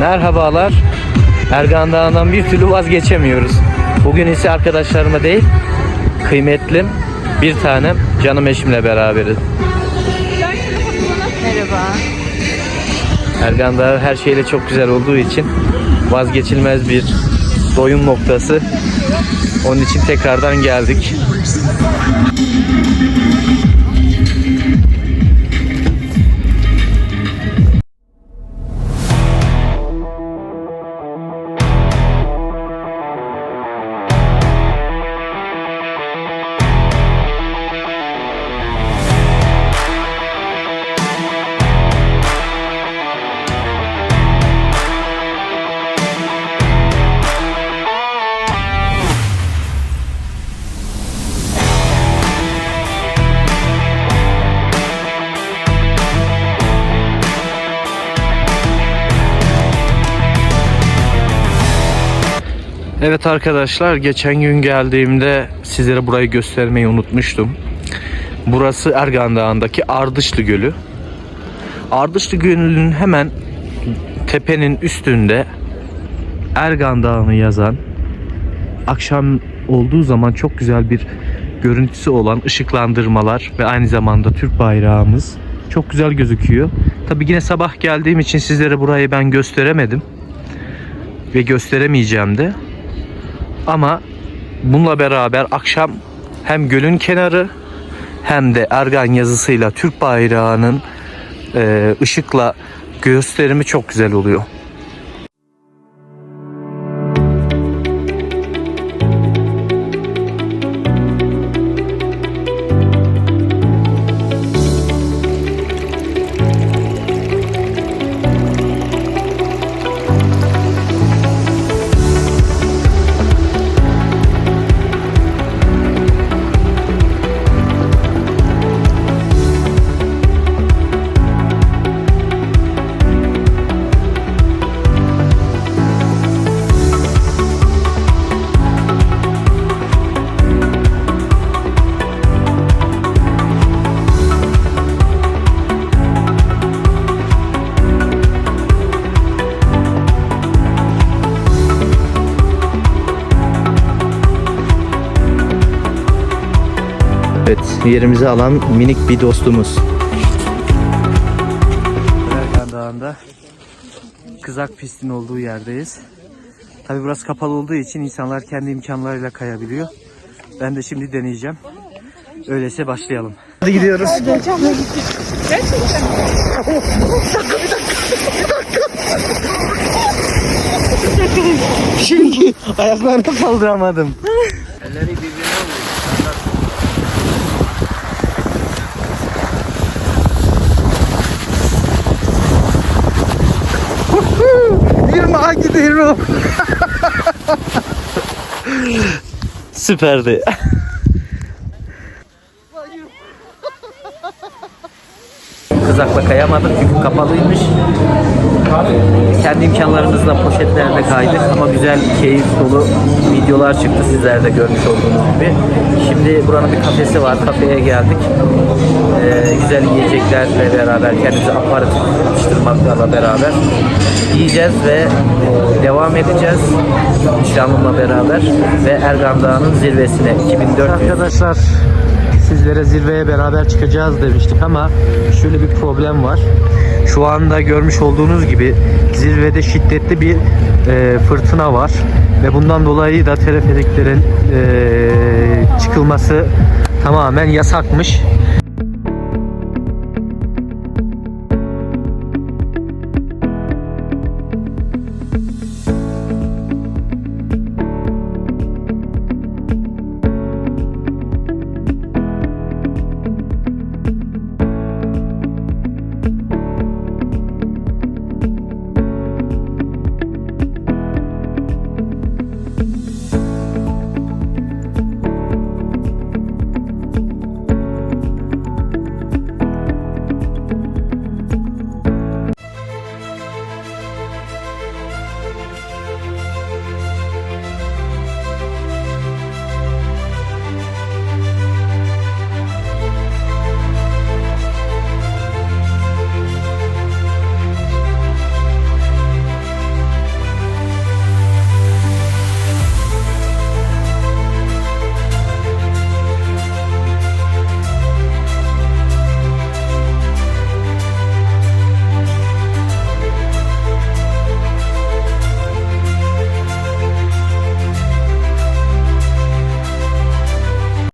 Merhabalar. Ergan Dağı'ndan bir türlü vazgeçemiyoruz. Bugün ise arkadaşlarıma değil, kıymetlim bir tanem canım eşimle beraberiz. Merhaba. Ergan Dağı her şeyle çok güzel olduğu için vazgeçilmez bir doyum noktası. Onun için tekrardan geldik. Evet arkadaşlar geçen gün geldiğimde sizlere burayı göstermeyi unutmuştum. Burası Ergan Dağı'ndaki Ardışlı Gölü. Ardışlı Gölü'nün hemen tepenin üstünde Ergan Dağı'nı yazan akşam olduğu zaman çok güzel bir görüntüsü olan ışıklandırmalar ve aynı zamanda Türk bayrağımız çok güzel gözüküyor. Tabi yine sabah geldiğim için sizlere burayı ben gösteremedim ve gösteremeyeceğim de. Ama bununla beraber akşam hem gölün kenarı hem de Ergan yazısıyla Türk bayrağının e, ışıkla gösterimi çok güzel oluyor. Yerimizi alan minik bir dostumuz. Erkan Dağı'nda kızak pistin olduğu yerdeyiz. Tabi burası kapalı olduğu için insanlar kendi imkanlarıyla kayabiliyor. Ben de şimdi deneyeceğim. Öyleyse başlayalım. Hadi gidiyoruz. Çünkü ayaklarını kaldıramadım. Elleri Yirmi gidiyorum. Süperdi. Kızakla kayamadık çünkü kapalıymış. Kendi imkanlarımızla poşetlerle kaydık ama güzel, keyif dolu videolar çıktı sizler de görmüş olduğunuz gibi. Şimdi buranın bir kafesi var, kafeye geldik. Ee, güzel yiyeceklerle beraber, kendimize aparatif atıştırmaklarla beraber yiyeceğiz ve e, devam edeceğiz nişanlımla beraber ve Ergan Dağı'nın zirvesine 2004 Arkadaşlar sizlere zirveye beraber çıkacağız demiştik ama şöyle bir problem var. Şu anda görmüş olduğunuz gibi zirvede şiddetli bir e, fırtına var ve bundan dolayı da teleferiklerin e, çıkılması tamamen yasakmış.